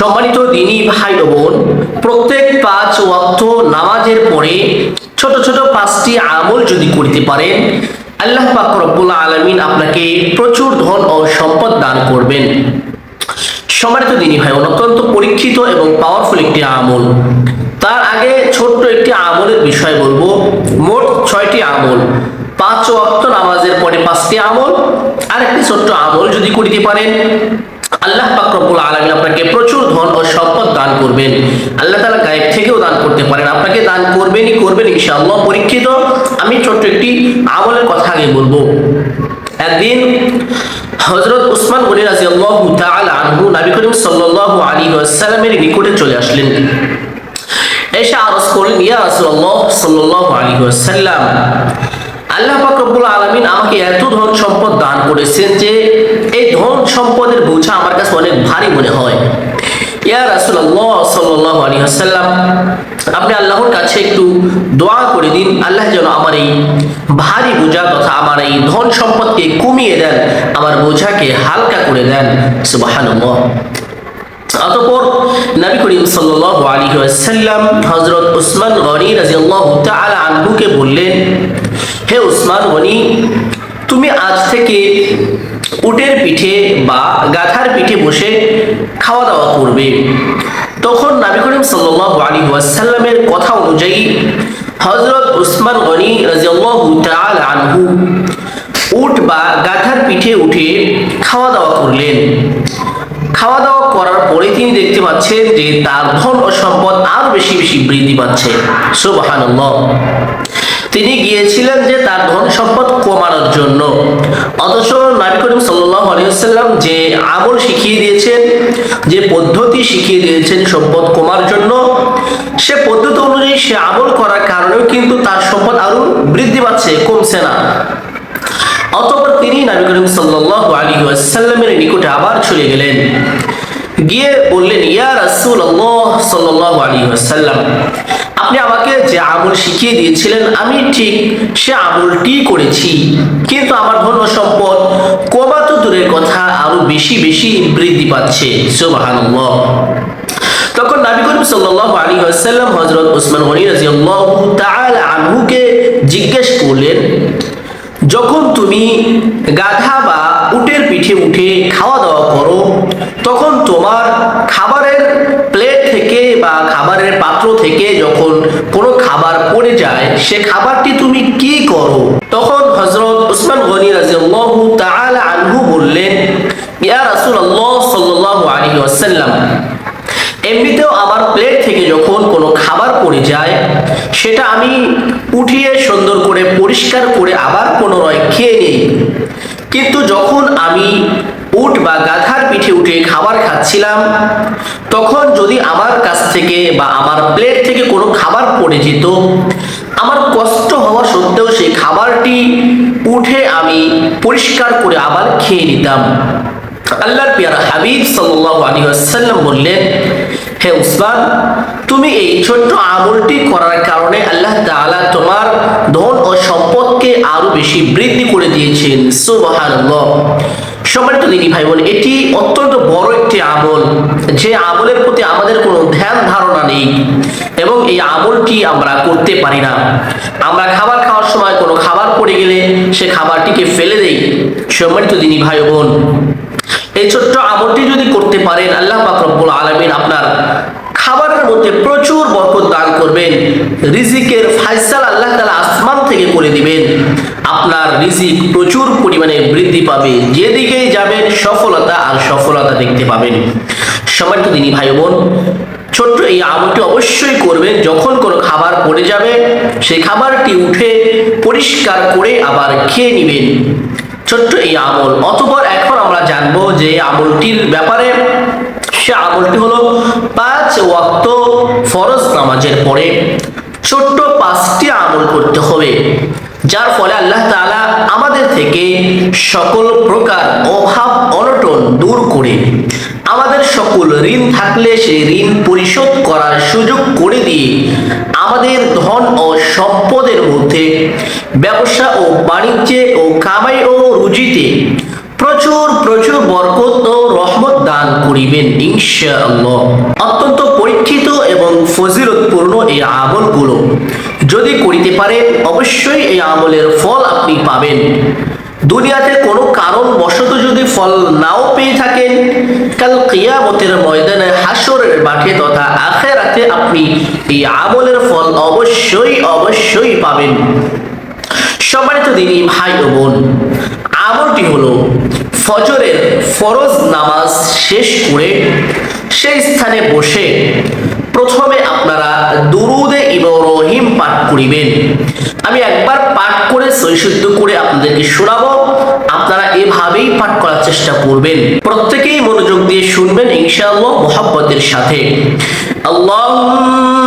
সম্মানিত দিনী ভাই বোন, প্রত্যেক পাঁচ ওয়াক্ত নামাজের পরে ছোট ছোট পাঁচটি আমল যদি করতে পারেন, আল্লাহ পাক রব্বুল আলমিন আপনাকে প্রচুর ধন ও সম্পদ দান করবেন। সম্মানিত দিনী ভাই বোন, অত্যন্ত পরীক্ষিত এবং পাওয়ারফুল একটি আমল। তার আগে ছোট্ট একটি আমলের বিষয় বলব। মোট ছয়টি আমল। পাঁচ ওয়াক্ত নামাজের পরে পাঁচটি আমল। আর একটি ছোট্ট আমল যদি করিতে পারেন আল্লাহ পাক রব্বুল আলামিন আপনাকে প্রচুর ধন ও সম্পদ দান করবেন। আল্লাহ তাআলা গায়েব থেকেও দান করতে পারেন। আপনাকে দান করবেনই করবেন ইনশাআল্লাহ। পরীক্ষিত, আমি ছোট্ট একটি আমলের কথা আগে বলব। একদিন হজরত উসমান গনি রাদিয়াল্লাহু তাআলা আনহু নবী করিম সাল্লাল্লাহু আলাইহি ওয়াসাল্লামের নিকটে চলে আসলেন। এসে আরজ করলেন, ইয়া রাসূলুল্লাহ সাল্লাল্লাহু আলাইহি ওয়াসাল্লাম আল্লাহ রব্বুল আলামিন আমাকে এত ধন সম্পদ দান করেছেন যে এই ধন সম্পদের বোঝা আমার কাছে অনেক ভারী মনে হয়। ইয়া রাসূলুল্লাহ সাল্লাল্লাহু আলাইহি ওয়াসাল্লাম, আপনি আল্লাহর কাছে একটু দোয়া করে দিন। আল্লাহ যেন আমার এই ভারী বোঝা তথা আমার এই ধন সম্পদকে কমিয়ে দেন, আমার বোঝাকে হালকা করে দেন। সুবহানাল্লাহ। অতঃপর নবী করিম সাল্লাল্লাহু আলাইহি ওয়াসাল্লাম হযরত উসমান গনি রাদিয়াল্লাহু তাআলা আনহুকে বললেন, হে উসমান গনি, তুমি আজ থেকে উটের পিঠে বা গাধার পিঠে বসে খাওয়া দাওয়া করবে। তখন নবী করিম সাল্লাল্লাহু আলাইহি ওয়াসাল্লামের কথা অনুযায়ী হযরত উসমান গনি রাদিয়াল্লাহু তাআলা আনহু উট বা গাধার পিঠে উঠে খাওয়া দাওয়া করলেন। খাওয়া দাওয়া করার পরে তিনি দেখতে পাচ্ছেন যে তার ধন ও সম্পদ আরও বেশি বেশি বৃদ্ধি পাচ্ছে। সুবহানাল্লাহ। তিনি গিয়েছিলেন যে তার ধন সম্পদ কমানোর জন্য। অথচ নবী করিম ওয়াসাল্লাম যে আমল শিখিয়ে দিয়েছেন, যে পদ্ধতি শিখিয়ে দিয়েছেন সম্পদ কমার জন্য, সে পদ্ধতি অনুযায়ী সে আমল করার কারণেও কিন্তু তার সম্পদ আরও বৃদ্ধি পাচ্ছে, কমছে না। নবী করিম সাল্লাল্লাহু আলাইহি ওয়াসাল্লামের নিকটে আবার চলে গেলেন। গিয়ে বললেন, ইয়া রাসূলুল্লাহ সাল্লাল্লাহু আলাইহি ওয়াসাল্লাম, আপনি আমাকে যে আমল শিখিয়ে দিয়েছিলেন, আমি ঠিক সে আমলটি করেছি। কিন্তু আমার ধন সম্পদ তো দূরের কথা, আরও বেশি বেশি বৃদ্ধি পাচ্ছে। তখন নবী করিম সাল্লাল্লাহু আলাইহি ওয়াসাল্লাম হযরত উসমান গনি আনহুকে জিজ্ঞেস করলেন যখন তুমি গাধা বা উটের পিঠে উঠে খাওয়া দাওয়া করো, তখন তোমার খাবারের প্লেট থেকে বা খাবারের পাত্র থেকে যখন কোনো খাবার পড়ে যায়, সে খাবারটি তুমি কি করো? তখন হযরত উসমান গনি রাদিয়াল্লাহু তাআলা আনহু বললেন, ইয়া রাসূলুল্লাহ সাল্লাল্লাহু আলাইহি এমনিতেও আমার প্লেট থেকে যখন কোনো খাবার পড়ে যায়, সেটা আমি উঠিয়ে সুন্দর করে পরিষ্কার করে আবার পুনরায় খেয়ে নিই। কিন্তু যখন আমি উট বা গাধার পিঠে উঠে খাবার খাচ্ছিলাম, তখন যদি আমার কাছ থেকে বা আমার প্লেট থেকে কোনো খাবার পড়ে যেত, আমার কষ্ট হওয়া সত্ত্বেও সেই খাবারটি উঠে আমি পরিষ্কার করে আবার খেয়ে নিতাম। আল্লাহর পিয়ারা হাবিব সাল্লাল্লাহু আলাইহি ওয়াসাল্লাম বললেন, হে উসমান, তুমি এই ছোট্ট আমলটি করার কারণে আল্লাহ তাআলা তোমার ধন ও সম্পদকে আরও বেশি বৃদ্ধি করে দিয়েছেন। সুবহানাল্লাহ। সম্মানিত দিদি ভাই বোন এটি অত্যন্ত বড় একটি আমল। যে আমলের প্রতি আমাদের কোনো ধ্যান ধারণা নেই এবং এই আমলটি আমরা করতে পারি না। আমরা খাবার খাওয়ার সময় কোনো খাবার পড়ে গেলে সে খাবারটিকে ফেলে দেই। সম্মানিত দিনী ভাই বোন এই ছোট্ট আমলটি যদি করতে পারেন, আল্লাহ রব্বুল আলামিন আপনার খাবারের মধ্যে প্রচুর বরকত দান করবেন। রিজিকের ফাইসাল আল্লাহ তালা আসমান থেকে করে দিবেন। আপনার রিজিক প্রচুর পরিমাণে বৃদ্ধি পাবে। যেদিকেই যাবেন, সফলতা আর সফলতা দেখতে পাবেন। সম্মানিত দিনী ভাই বোন ছোট্ট এই আমলটি অবশ্যই করবেন। যখন কোনো খাবার পড়ে যাবে, সেই খাবারটি উঠে পরিষ্কার করে আবার খেয়ে নেবেন। ছোট্ট এই আমল। অতপর এখন আমরা জানব যে আমলটির ব্যাপারে, সে আমলটি হলো পাঁচ ওয়াক্ত ফরজ নামাজের পরে ছোট্ট পাঁচটি আমল করতে হবে, যার ফলে আল্লাহ তালা আমাদের থেকে সকল প্রকার অভাব, অনটন দূর করে আমাদের সকল ঋণ থাকলে সেই ঋণ পরিশোধ করার সুযোগ করে দিয়ে আমাদের ধন ও সম্পদের মধ্যে ব্যবসা ও বাণিজ্যে ও কামাই ও রুজিতে প্রচুর প্রচুর বরকত ও রহমত দান করিবেন ইনশাআল্লাহ। অত্যন্ত পরীক্ষিত এবং ফজিলতপূর্ণ এই আমলগুলো যদি করিতে পারেন, অবশ্যই এই আমলের ফল আপনি পাবেন। দুনিয়াতে কোনো কারণ বশত যদি ফল নাও পেয়ে থাকেন, কাল কিয়ামতের ময়দানে হাসরের মাঠে তথা আখেরাতে আপনি এই আমলের ফল অবশ্যই অবশ্যই পাবেন। সম্মানিত দিনী ভাই ও বোন, আমলটি হলো ফজরের ফরজ নামাজ শেষ করে সেই স্থানে বসে প্রথমে আপনারা দুরুদে ইব্রাহিম পাঠ করিবেন। আমি একবার পাঠ করে সৈশুদ্ধ করে আপনাদেরকে শোনাবো। আপনারা এভাবেই পাঠ করার চেষ্টা করবেন। প্রত্যেকেই মনোযোগ দিয়ে শুনবেন, ইনশাআল্লাহ, মোহাব্বতের সাথে। আল্লাহুম্মা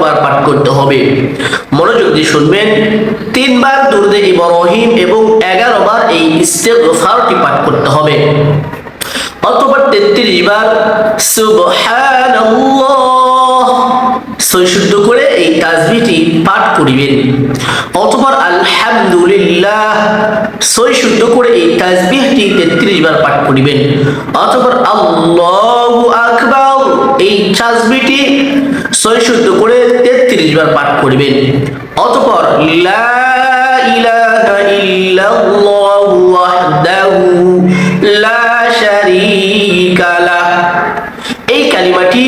11 বার পাঠ করতে হবে। মনোযোগ দিয়ে শুনবেন। তিনবার দুরুদে ইব্রাহিম এবং 11 বার এই ইস্তেগফারটি পাঠ করতে হবে। অতঃপর তেত্রিশ বার সুবহানাল্লাহ। সৈশুদ্ধ করে এই তাজবিটি পাঠ করিবেন। অতঃপর আলহামদুলিল্লাহ সৈশুদ্ধ করে এই তাজবিহটি তেত্রিশ বার পাঠ করিবেন। অতঃপর আল্লাহু আকবার। এই তাজবিটি সৈশুদ্ধ করে তেত্রিশ বার পাঠ করিবেন। অতঃপর, লা ইলাহা ইল্লাল্লাহু ওয়াহদাহু লা শারীকা লাহ। এই কালিমাটি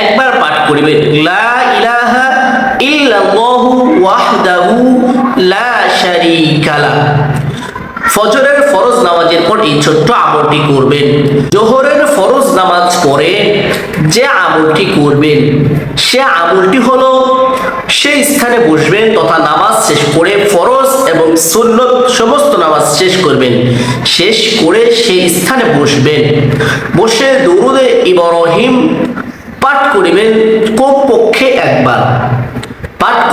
একবার পাঠ করিবেন। লা ইলাহা ইল্লাল্লাহু ওয়াহদাহু লা শারীকা লাহ। ফজরের ফরজ নামাজের পর এই ছোট্ট আমলটি করবেন। জোহরের ফরজ নামাজ পরে যে আমলটি করবেন, সে আমলটি হলো সেই স্থানে বসবেন তথা নামাজ শেষ করে ফরজ এবং সুন্নত সমস্ত নামাজ শেষ করবেন। শেষ করে সেই স্থানে বসবেন। বসে দরুদে ইব্রাহিম পাঠ করিবেন কমপক্ষে একবার।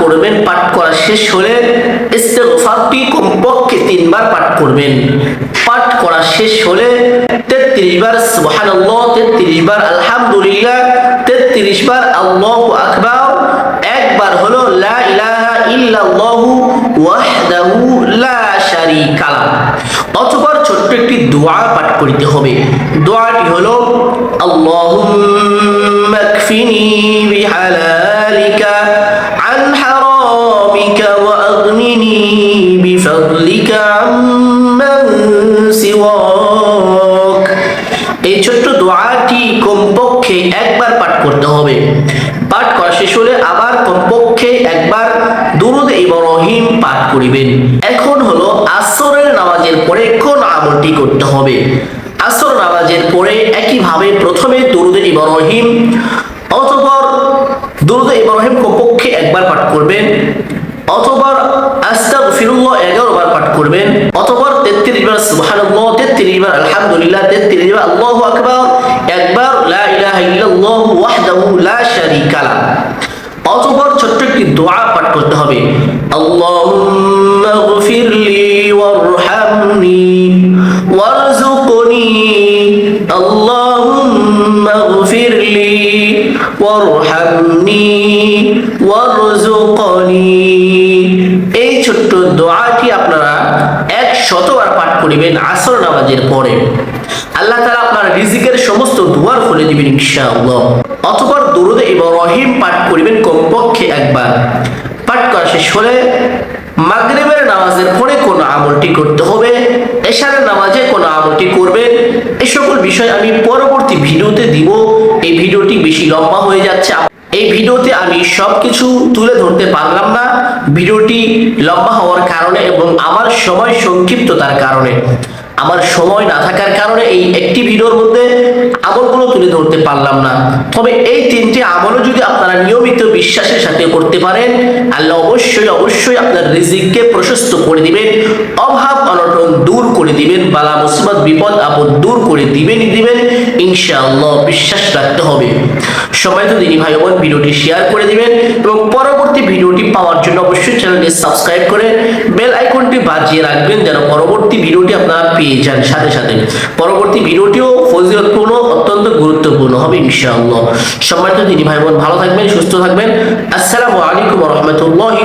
করবেন পাঠ করা শেষ হলে ইস্তেগফারটি কমপক্ষে তিনবার পাঠ করবেন। পাঠ করা শেষ হলে তেত্রিশ বার সুবহানাল্লাহ, তেত্রিশ বার আলহামদুলিল্লাহ, তেত্রিশ বার আল্লাহু আকবার, একবার হলো ছোট্ট একটি দোয়া পাঠ করিতে হবে। দোয়াটি হলো, আল্লাহুম্মা বিহালালিকা بفضلك عمن سواك এই ছোট্ট দোয়াটি কমপক্ষে একবার পাঠ করতে হবে পাঠ করা শেষ হলে আবার কমপক্ষে একবার দুরুদ ইব্রাহিম পাঠ করিবেন এখন হলো আসরের নামাজের পরে কোন আমলটি করতে হবে আসর নামাজের পরে একইভাবে প্রথমে দুরুদ ইব্রাহিম অতঃপর দুরুদ ইব্রাহিম কমপক্ষে একবার পাঠ করবেন অথবা আস্তাগফিরুল্লাহ 11 বার পাঠ করবেন অথবা 33 বার সুবহানাল্লাহ 33 বার আলহামদুলিল্লাহ 33 বার আল্লাহু আকবার, একবার লা ইলাহা ইল্লাল্লাহ ওয়াহদাহু লা শারীকা অতপর ছোট্ট একটি দোয়া পাঠ করতে হবে। আল্লাহুম্মা গফিরলি ওয়ারহামনি। শতবার পাঠ করিবেন আসর নামাজের পরে। আল্লাহ তাআলা আপনার রিজিকের সমস্ত দুয়ার খুলে দিবেন ইনশাআল্লাহ। অতঃপর দুরুদে ইব্রাহিম পাঠ করিবেন কমপক্ষে একবার। পাঠ করা শেষ হলে মাগরিবের নামাজের পরে কোন আমলটি করতে হবে, এশারের নামাজে কোন আমলটি করবেন। এই সকল বিষয় আমি পরবর্তী ভিডিওতে দিব। এই ভিডিওটি বেশি লম্বা হয়ে যাচ্ছে। এই ভিডিওতে আমি সব কিছু তুলে ধরতে পারলাম না। ভিডিওটি লম্বা হওয়ার কারণে এবং আমার সময় সংক্ষিপ্ততার কারণে। আমার সময় না থাকার কারণে এই একটি ভিডিওর মধ্যে আমলগুলো তুলে ধরতে পারলাম না। তবে এই তিনটি আমলও যদি আপনারা নিয়মিত বিশ্বাসের সাথে করতে পারেন, আল্লাহ অবশ্যই অবশ্যই আপনার রিজিককে প্রশস্ত করে দিবেন, অভাব অনটন দূর করে দিবেন, বালা মুসিবত, বিপদ, আপদ দূর করে দিবেনই দিবেন, ইনশাআল্লাহ বিশ্বাস রাখতে হবে। সবাই তো দিনী ভাই বোন ভিডিওটি শেয়ার করে দিবেন এবং পরবর্তী ভিডিওটি পাওয়ার জন্য অবশ্যই চ্যানেলটি সাবস্ক্রাইব করে বেল আইকনটি বাজিয়ে রাখবেন যেন পরবর্তী ভিডিওটি আপনারা পেয়ে যান। সাথে সাথে পরবর্তী ভিডিওটিও ফজিলতপূর্ণ, অত্যন্ত গুরুত্বপূর্ণ হবে ইনশাআল্লাহ। সম্মানিত দিনী ভাই বোন, ভালো থাকবেন, সুস্থ থাকবেন। আসসালামু আলাইকুম রহমতুল্লাহি